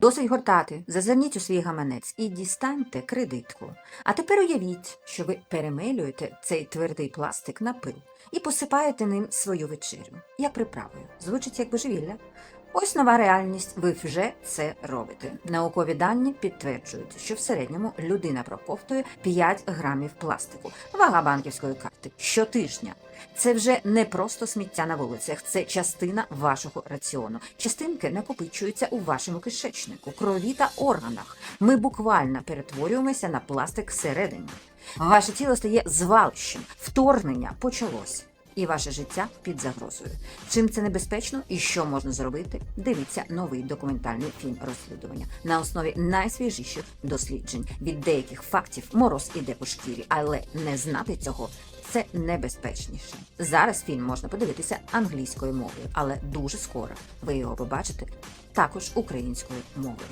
Досить гортати, зазирніть у свій гаманець і дістаньте кредитку. А тепер уявіть, що ви перемилюєте цей твердий пластик на пил і посипаєте ним свою вечерю, Я приправою. Звучить як божевілля. Ось нова реальність. Ви вже це робите. Наукові дані підтверджують, що в середньому людина проковтує 5 грамів пластику. Вага банківської карти щотижня. Це вже не просто сміття на вулицях, це частина вашого раціону. Частинки накопичуються у вашому кишечнику, крові та органах. Ми буквально перетворюємося на пластик всередині. Ваше тіло стає звалищем, вторгнення почалось. І ваше життя під загрозою. Чим це небезпечно і що можна зробити? Дивіться новий документальний фільм розслідування на основі найсвіжіших досліджень. Від деяких фактів мороз іде по шкірі, але не знати цього це небезпечніше. Зараз фільм можна подивитися англійською мовою, але дуже скоро ви його побачите також українською мовою.